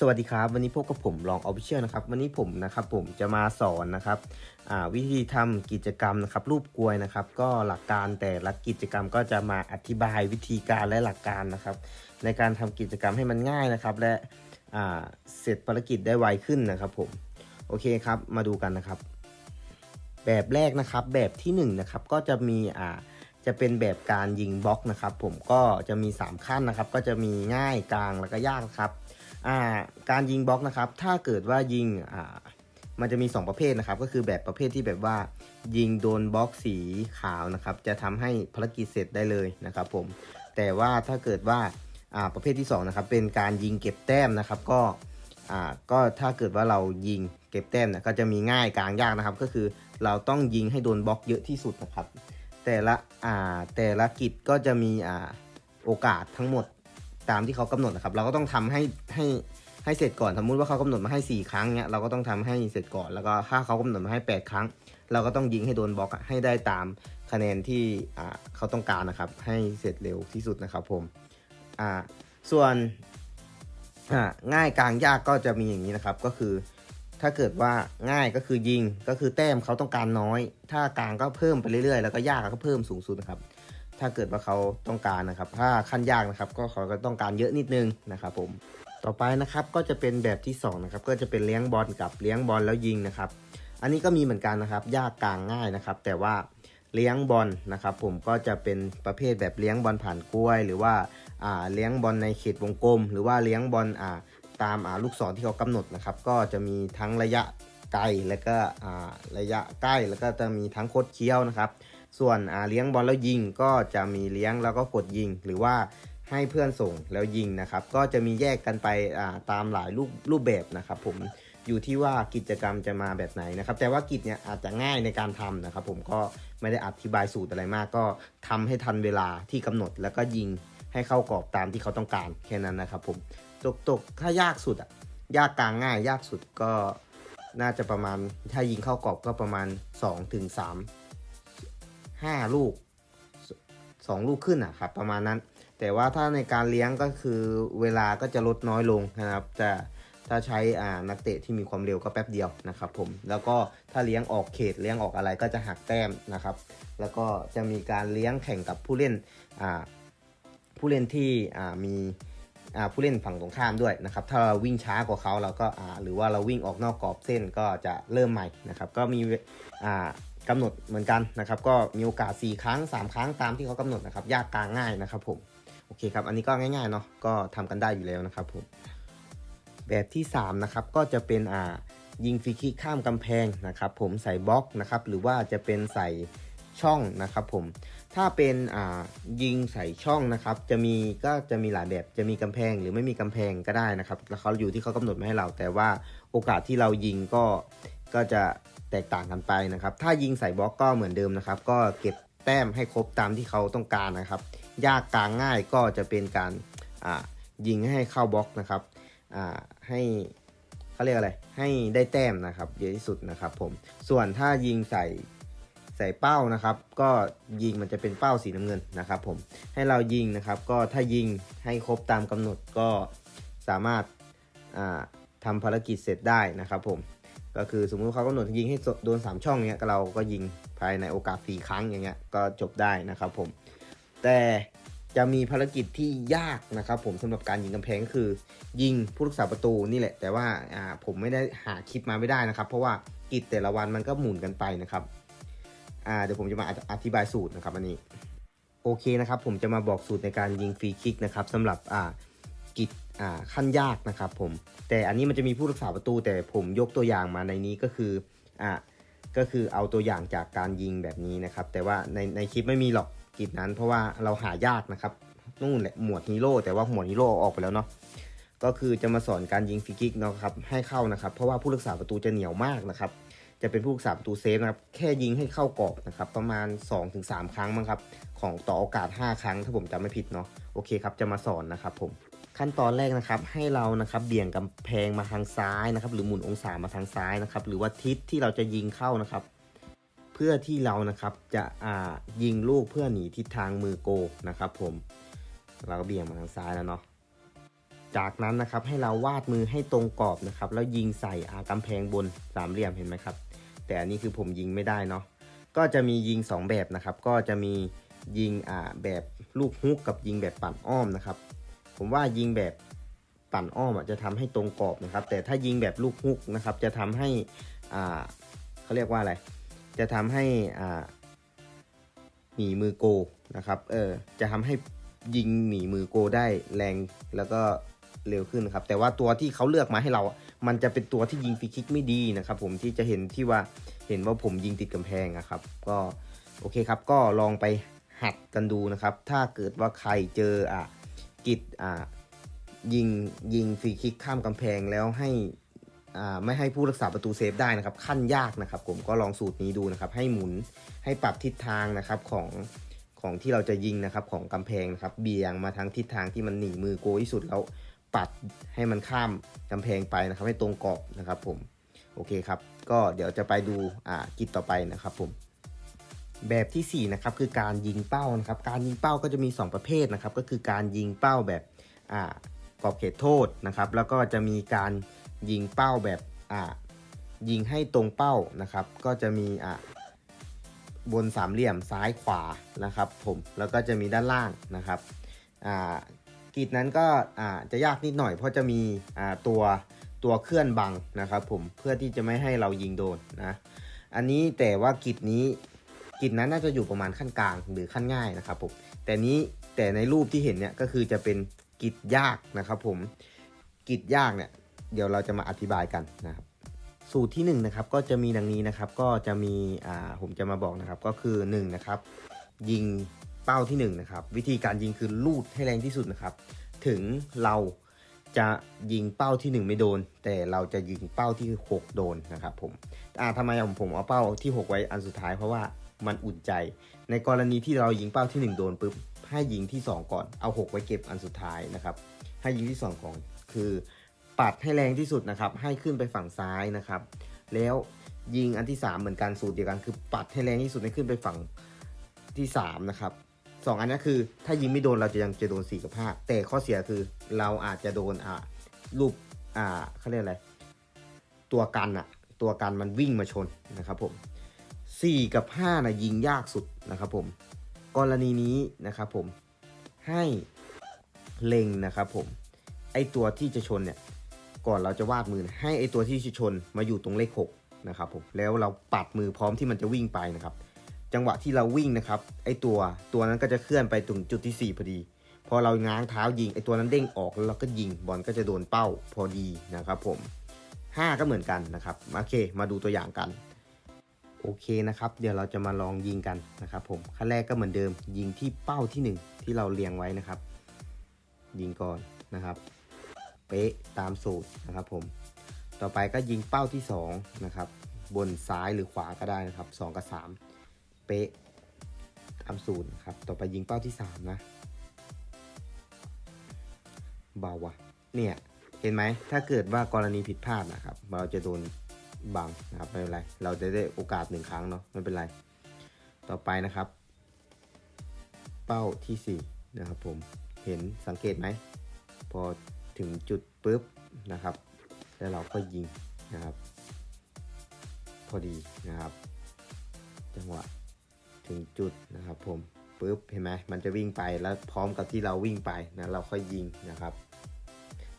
สวัสดีครับ วันนี้พบกับผมลองออฟฟิเชียลนะครับ วันนี้ผมนะครับผมจะมาสอนนะครับวิธีทำกิจกรรมนะครับ รูปกลวยนะครับ ก็หลักการแต่ละกิจกรรมก็จะมาอธิบายวิธีการและหลักการนะครับ ในการทำกิจกรรมให้มันง่ายนะครับ และเสร็จภารกิจได้ไวขึ้นนะครับ ผมโอเคครับมาดูกันนะครับ แบบแรกนะครับ แบบที่1นงนะครับก็จะมีอ่าจะเป็นแบบการยิงบล็อกนะครับ ผมก็จะมี 3 ขั้นนะครับ ก็จะมีง่ายกลางแล้วก็ยากครับ การยิงบล็อกนะครับ ถ้าเกิดว่ายิงมันจะมี 2 ประเภทนะครับ ก็คือแบบประเภทที่แบบว่า ยิงโดนบล็อกสีขาวนะครับ จะทำให้ภารกิจเสร็จได้เลยนะครับผม แต่ว่าถ้าเกิดว่าประเภทที่2นะครับเป็นการยิงเก็บแต้มนะครับก็ก็ถ้าเกิดว่าเรายิงเก็บแต้มเนี่ยก็จะมีง่ายกลางยากนะครับ ก็คือเราต้องยิงให้โดนบล็อกเยอะที่สุดนะครับ แต่ละแต่ละกิจก็จะมีโอกาสทั้งหมด ตามที่เขากำหนดนะครับ เราก็ต้องทำให้ให้ให้เสร็จก่อน สมมุติว่าเขากำหนดมาให้ 4 ครั้งเนี่ยเราก็ต้องทำให้เสร็จก่อน แล้วก็ถ้าเขากำหนดมาให้ 8 ครั้ง เราก็ต้องยิงให้โดนบล็อกให้ได้ตามคะแนนที่อ่าเขาต้องการนะครับ ให้เสร็จเร็วที่สุดนะครับผมอ่าส่วนอ่าง่ายกลางยากก็จะมีอย่างนี้นะครับ ก็คือ ถ้าเกิดว่าง่ายก็คือยิงก็คือแต้มเขาต้องการน้อย ถ้ากลางก็เพิ่มไปเรื่อยๆ แล้วก็ยากก็เพิ่มสูงสุดนะครับ ถ้าเกิดว่าเขาต้องการนะครับ ถ้าขั้นยากนะครับก็เขาก็ต้องการเยอะนิดนึงนะครับผมต่อไปนะครับก็จะเป็นแบบที่2นะครับก็จะเป็นเลี้ยงบอลกับเลี้ยงบอลแล้วยิงนะครับ อันนี้ก็มีเหมือนกันนะครับ ยากกลางง่ายนะครับ แต่ว่าเลี้ยงบอลนะครับ ผมก็จะเป็นประเภทแบบเลี้ยงบอลผ่านกล้วย หรือว่าาเลี้ยงบอลในเขตวงกลม หรือว่าเลี้ยงบอลตามาลูกศรที่เขากำหนดนะครับ ก็จะมีทั้งระยะไกลแล้วก็ระยะใกล้แล้วก็จะมีทั้งโคดเคี้ยวนะครับ ส่วนเลี้ยงบอลแล้วยิงก็จะมีเลี้ยงแล้วก็กดยิง หรือว่าให้เพื่อนส่งแล้วยิงนะครับ ก็จะมีแยกกันไปตามหลายรูปรูปแบบนะครับผมอยู่ที่ว่ากิจกรรมจะมาแบบไหนนะครับ แต่ว่ากิจเนี่ยอาจจะง่ายในการทำนะครับ ผมก็ไม่ได้อธิบายสูตรอะไรมาก ก็ทำให้ทันเวลาที่กำหนดแล้วก็ยิงให้เข้ากรอบตามที่เขาต้องการแค่นั้นนะครับ ผมตกตกถ้ายากสุดอะยากกลางง่ายยากสุดก็น่าจะประมาณถ้ายิงเข้ากรอบก็ประมาณ 2-3ถึง 5 ลูก 2 ลูกขึ้นอะครับประมาณนั้น แต่ว่าถ้าในการเลี้ยงก็คือเวลาก็จะลดน้อยลงนะครับจะถ้าใช้อ่านักเตะที่มีความเร็วก็แป๊บเดียวนะครับผมแล้วก็ถ้าเลี้ยงออกเขตเลี้ยงออกอะไรก็จะหักแต้มนะครับ แล้วก็จะมีการเลี้ยงแข่งกับผู้เล่นอ่าผู้เล่นที่อ่ามีอ่าผู้เล่นฝั่งตรงข้ามด้วยนะครับถ้าเราวิ่งช้ากว่าเขาเราก็อ่าหรือว่าเราวิ่งออกนอกกรอบเส้นก็จะเริ่มใหม่นะครับก็มีอ่า กำหนดเหมือนกันนะครับ ก็มีโอกาส 4 ครั้ง 3 ครั้งตามที่เขากำหนดนะครับ ยากกลางง่ายนะครับผม โอเคครับ อันนี้ก็ง่ายๆเนาะ ก็ทำกันได้อยู่แล้วนะครับผม แบบที่ 3 นะครับ ก็จะเป็นอ่ายิงฟรีคิกข้ามกำแพงนะครับ ผมใส่บล็อกนะครับ หรือว่าจะเป็นใส่ช่องนะครับผม ถ้าเป็นอ่ายิงใส่ช่องนะครับ จะมีก็จะมีหลายแบบ จะมีกำแพงหรือไม่มีกำแพงก็ได้นะครับ แล้วเขาอยู่ที่เขากำหนดมาให้เรา แต่ว่าโอกาสที่เรายิงก็ก็จะ แตกต่างกันไปนะครับ ถ้ายิงใส่บล็อกก็เหมือนเดิมนะครับ ก็เก็บแต้มให้ครบตามที่เขาต้องการนะครับ ยากกลางง่ายก็จะเป็นการยิงให้เข้าบล็อกนะครับให้เขาเรียกอะไร ให้ได้แต้มนะครับเยอะที่สุดนะครับผม ส่วนถ้ายิงใส่ใส่เป้านะครับ ก็ยิงมันจะเป็นเป้าสีน้ำเงินนะครับผม ให้เรายิงนะครับ ก็ถ้ายิงให้ครบตามกำหนดก็สามารถอ่าทำภารกิจเสร็จได้นะครับผม ก็คือสมมุติเขากำหนดยิงให้โดน 3 ช่องเนี้ยเราก็ยิงภายในโอกาส 4 ครั้งอย่างเงี้ยก็จบได้นะครับผม แต่จะมีภารกิจที่ยากนะครับผมสำหรับการยิงกำแพงคือ ยิงผู้รักษาประตูนี่แหละ แต่ว่าผมไม่ได้หาคลิปมาไม่ได้นะครับ เพราะว่ากิจแต่ละวันมันก็หมุนกันไปนะครับเดี๋ยวผมจะมาอธิบายสูตรนะครับอันนี้โอเคนะครับผมจะมาบอกสูตรในการยิงฟรีคิกนะครับสำหรับกิจ ขั้นยากนะครับผมแต่อันนี้มันจะมีผู้รักษาประตู แต่ผมยกตัวอย่างมาในนี้ก็คืออ่าก็คือเอาตัวอย่างจากการยิงแบบนี้นะครับ แต่ว่าในในคลิปไม่มีหรอกกิจนั้น เพราะว่าเราหายากนะครับนู่นแหละหมวดฮีโร่แต่ว่าหมวดฮีโร่ออกไปแล้วเนาะก็คือจะมาสอนการยิงฟรีคิกเนาะครับให้เข้านะครับ เพราะว่าผู้รักษาประตูจะเหนียวมากนะครับ จะเป็นผู้รักษาประตูเซฟนะครับแค่ยิงให้เข้ากรอบนะครับประมาณ 2-3 ครั้งมั้งครับของต่อโอกาส 5 ครั้งถ้าผมจำไม่ผิดเนาะโอเคครับจะมาสอนนะครับผม ขั้นตอนแรกนะครับให้เรานะครับเบี่ยงกำแพงมาทางซ้ายนะครับ หรือหมุนองศามาทางซ้ายนะครับ หรือว่าทิศที่เราจะยิงเข้านะครับ เพื่อที่เรานะครับจะอ่ายิงลูกเพื่อหนีทิศทางมือโกนะครับ ผม เราก็เบี่ยงมาทางซ้ายแล้วเนาะจากนั้นนะครับให้เราวาดมือให้ตรงกรอบนะครับ แล้วยิงใส่อากำแพงบนสามเหลี่ยมเห็นไหมครับ แต่อันนี้คือผมยิงไม่ได้เนาะก็จะมียิง 2 แบบนะครับ ก็จะมียิงอ่าแบบลูกฮุกกับยิงแบบปั่นอ้อมนะครับ ผมว่ายิงแบบปั่นอ้อมจะทำให้ตรงกรอบนะครับ แต่ถ้ายิงแบบลูกฮุกนะครับ จะทำให้อ่าเขาเรียกว่าอะไร จะทำให้อ่าหนีมือโกนะครับเออจะทำให้ยิงหนีมือโกได้แรงแล้วก็เร็วขึ้นครับ แต่ว่าตัวที่เขาเลือกมาให้เรา มันจะเป็นตัวที่ยิงฟรีคิกไม่ดีนะครับ ผมที่จะเห็นที่ว่าเห็นว่าผมยิงติดกำแพงอะครับ ก็โอเคครับ ก็ลองไปหัดกันดูนะครับ ถ้าเกิดว่าใครเจออะ กิจอ่ายิงยิงฟรีคิกข้ามกำแพงแล้วให้อ่าไม่ให้ผู้รักษาประตูเซฟได้นะครับ ขั้นยากนะครับ ผมก็ลองสูตรนี้ดูนะครับ ให้หมุนให้ปรับทิศทางนะครับของของที่เราจะยิงนะครับของกำแพงนะครับ เบี่ยงมาทางทิศทางที่มันหนีมือโกที่สุดแล้วปัดให้มันข้ามกำแพงไปนะครับ ให้ตรงกรอบนะครับ ผมโอเคครับ ก็เดี๋ยวจะไปดูอ่ากิจต่อไปนะครับผม แบบที่ 4 นะครับ คือการยิงเป้านะครับ การยิงเป้าก็จะมี 2 ประเภทนะครับ ก็คือการยิงเป้าแบบอกรอบเขตโทษนะครับ แล้วก็จะมีการยิงเป้าแบบยิงให้ตรงเป้านะครับ ก็จะมีบนสามเหลี่ยมซ้ายขวานะครับผมแล้วก็จะมีด้านล่างนะครับกีดนั้นก็จะยากนิดหน่อย เพราะจะมีตัวตัวเคลื่อนบังนะครับผมเพื่อที่จะไม่ให้เรายิงโดนนะอันนี้แต่ว่ากีดนี้ กิจนั้นน่าจะอยู่ประมาณขั้นกลางหรือขั้นง่ายนะครับผมแต่นี้แต่ในรูปที่เห็นเนี่ยก็คือจะเป็นกิจยากนะครับผมกิจยากเนี่ยเดี๋ยวเราจะมาอธิบายกันนะครับสูตรที่1นงนะครับก็จะมีดังนี้นะครับก็จะมีอ่าผมจะมาบอกนะครับก็คือ1นงนะครับยิงเป้าที่1นงนะครับวิธีการยิงคือลูดให้แรงที่สุดนะครับถึงเราจะยิงเป้าที่ 1 ไม่โดน แต่เราจะยิงเป้าที่ 6 โดนนะครับผมอ่าทำไมผมผมเอาเป้าที่ 6 ไว้อันสุดท้ายเพราะว่า มันอุ่นใจ ในกรณีที่เรายิงเป้าที่ 1 โดนปุ๊บให้ยิงที่ 2 ก่อนเอา 6 ไว้เก็บอันสุดท้ายนะครับ ให้ยิงที่ 2 ก่อนคือปัดให้แรงที่สุดนะครับ ให้ขึ้นไปฝั่งซ้ายนะครับ แล้วยิงอันที่ 3 เหมือนกันสูตรเดียวกัน คือปัดให้แรงที่สุดให้ขึ้นไปฝั่งที่ 3 นะครับสองอันนี้คือถ้ายิงไม่โดนเราจะยังจะโดน 4 กับ 5 แต่ข้อเสียคือเราอาจจะโดนอ่ารูปอ่าเขาเรียกอะไร ตัวกันอะตัวกันมันวิ่งมาชนนะครับผม 4 กับ5นะยิงยากสุดนะครับผมกรณีนี้นะครับผมให้เล็งนะครับผมไอตัวที่จะชนเนี่ยก่อนเราจะวาดมือนะให้ไอตัวที่จะชนมาอยู่ตรงเลข6นะครับผมแล้วเราปัดมือพร้อมที่มันจะวิ่งไปนะครับ จังหวะที่เราวิ่งนะครับไอตัวตัวนั้นก็จะเคลื่อนไปถึงจุดที่ 4 พอดี พอเราง้างเท้ายิงไอตัวนั้นเด้งออกแล้วเราก็ยิงบอลก็จะโดนเป้าพอดีนะครับผม5ก็เหมือนกันนะครับโอเค มาดูตัวอย่างกัน โอเคนะครับ เดี๋ยวเราจะมาลองยิงกันนะครับผมขั้นแรกก็เหมือนเดิม ยิงที่เป้าที่ 1 ที่เราเรียงไว้นะครับ ยิงก่อนนะครับ เป๊ะตามสูตรนะครับผม ต่อไปก็ยิงเป้าที่2นะครับบนซ้ายหรือขวาก็ได้นะครับ 2 กับ 3 เป๊ะตามสูตรครับ ต่อไปยิงเป้าที่ 3 นะเบาวะเนี่ย เห็นไหมถ้าเกิดว่ากรณีผิดพลาดนะครับ เราจะโดน บังนะครับไม่เป็นไร เราจะได้โอกาสหนึ่งครั้งเนาะไม่เป็นไร ต่อไปนะครับ เป้าที่4นะครับผมเห็นสังเกตไหม พอถึงจุดปุ๊บนะครับ แล้วเราก็ยิงนะครับ พอดีนะครับ จังหวะถึงจุดนะครับ ผมปุ๊บเห็นไหมมันจะวิ่งไปแล้วพร้อมกับที่เราวิ่งไปนะเราค่อยยิงนะครับ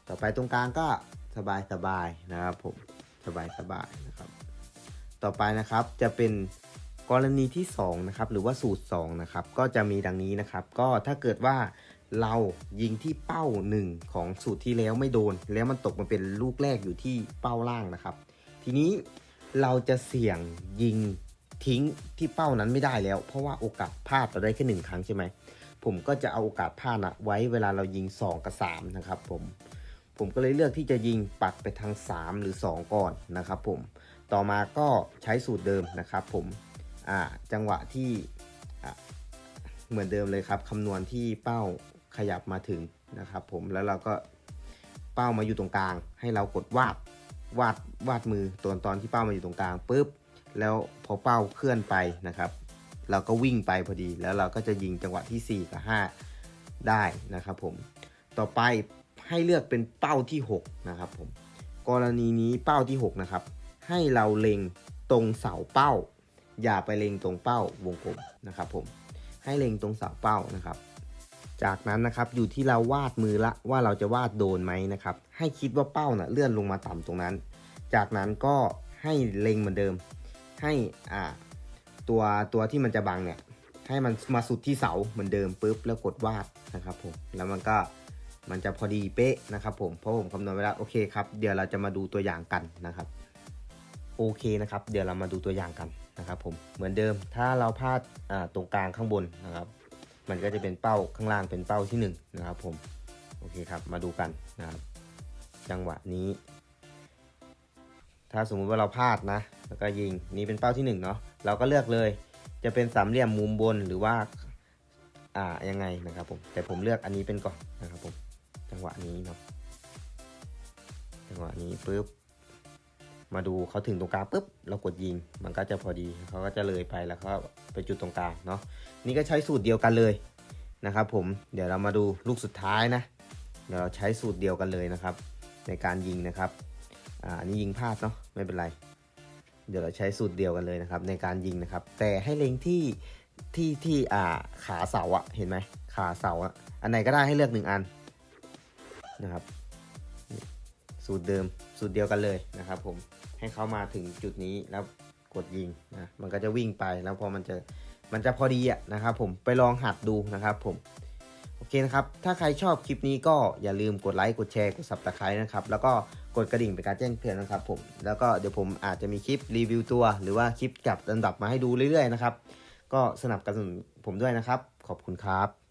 ต่อไปตรงกลางก็สบายสบายๆนะครับผม สบายสบายๆนะครับ ต่อไปนะครับจะเป็นกรณีที่2นะครับหรือว่าสูตร2นะครับก็จะมีดังนี้นะครับ ก็ถ้าเกิดว่าเรายิงที่เป้า 1 ของสูตรที่แล้วไม่โดน แล้วมันตกมาเป็นลูกแรกอยู่ที่เป้าล่างนะครับ ทีนี้เราจะเสี่ยงยิงทิ้งที่เป้านั้นไม่ได้แล้ว เพราะว่าโอกาสพลาดเราได้แค่หนึ่งครั้งใช่ไหมผมก็จะเอาโอกาสพลาดนะไว้เวลาเรายิง 2 กับ 3 นะครับผม ผมก็เลยเลือกที่จะยิงปัดไปทาง 3 หรือ 2 ก่อนนะครับผมต่อมาก็ใช้สูตรเดิมนะครับผมอ่าจังหวะที่เหมือนเดิมเลยครับคำนวณที่เป้าขยับมาถึงนะครับผมแล้วเราก็เป้ามาอยู่ตรงกลาง ให้เรากดวาดวาดวาดมือตอนตอนที่เป้ามาอยู่ตรงกลางปุ๊บแล้วพอเป้าเคลื่อนไปนะครับ เราก็วิ่งไปพอดีแล้วเราก็จะยิงจังหวะที่ 4 กับ 5 ได้นะครับผมต่อไป ให้เลือกเป็นเป้าที่6นะครับผมกรณีนี้เป้าที่6นะครับให้เราเล็งตรงเสาเป้า อย่าไปเล็งตรงเป้าวงกลมนะครับผมให้เล็งตรงเสาเป้านะครับ จากนั้นนะครับอยู่ที่เราวาดมือละว่าเราจะวาดโดนไหมนะครับให้คิดว่าเป้านะ่ะเลื่อนลงมาต่ำตรงนั้น จากนั้นก็ให้เล็งเหมือนเดิม ให้อ่าตัวตัวที่มันจะบังเนี่ยให้มันมาสุดที่เสาเหมือนเดิมปุ๊บแล้วกดวาดนะครับผมแล้วมันก็ มันจะพอดีเป๊ะนะครับผมเพราะผมคำนวณไว้แล้วโอเคครับเดี๋ยวเราจะมาดูตัวอย่างกันนะครับโอเคนะครับ เดี๋ยวเรามาดูตัวอย่างกันนะครับผมเหมือนเดิมถ้าเราพลาดตรงกลางข้างบนนะครับ มันก็จะเป็นเป้าข้างล่างเป็นเป้าที่หนึ่งนะครับผมโอเคครับมาดูกันนะครับจังหวะนี้ ถ้าสมมุติว่าเราพลาดนะ แล้วก็ยิงนี่เป็นเป้าที่หนึ่งเนาะเราก็เลือกเลย จะเป็นสามเหลี่ยมมุมบนหรือว่าอ่ายังไงนะครับผมแต่ผมเลือกอันนี้เป็นก่อนนะครับผม งหวะนี้เนาะจังหวะนี้ปุ๊บมาดูเขาถึงตรงกลางปุ๊บเรากดยิง มันก็จะพอดีเขาก็จะเลยไปแล้วก็ไปจุดตรงกลางเนาะนี่ก็ใช้สูตรเดียวกันเลยนะครับ ผมเดี๋ยวเรามาดูลูกสุดท้ายนะเดี๋ยวเราใช้สูตรเดียวกันเลยนะครับ ในการยิงนะครับอ่านนี้ยิงพลาดเนาะไม่เป็นไร เดี๋ยวเราใช้สูตรเดียวกันเลยนะครับ ในการยิงนะครับ แต่ให้เล็งที่ที่ที่อ่าขาเสาอะเห็นไหมขาเสาอะอันไหนก็ได้ให้เลือกหนึ่งอัน นะครับสูตรเดิมสูตรเดียวกันเลยนะครับ ผมให้เขามาถึงจุดนี้แล้วกดยิงนะมันก็จะวิ่งไปแล้วพอมันจะมันจะพอดีอะนะครับ ผมไปลองหัดดูนะครับ ผมโอเคนะครับ ถ้าใครชอบคลิปนี้ก็อย่าลืมกดไลค์กดแชร์กด subscribe นะครับ แล้วก็กดกระดิ่งเป็นการแจ้งเตือนนะครับ ผมแล้วก็เดี๋ยวผมอาจจะมีคลิปรีวิวตัว หรือว่าคลิปจับอันดับมาให้ดูเรื่อยๆนะครับ ก็สนับสนุนผมด้วยนะครับ ขอบคุณครับ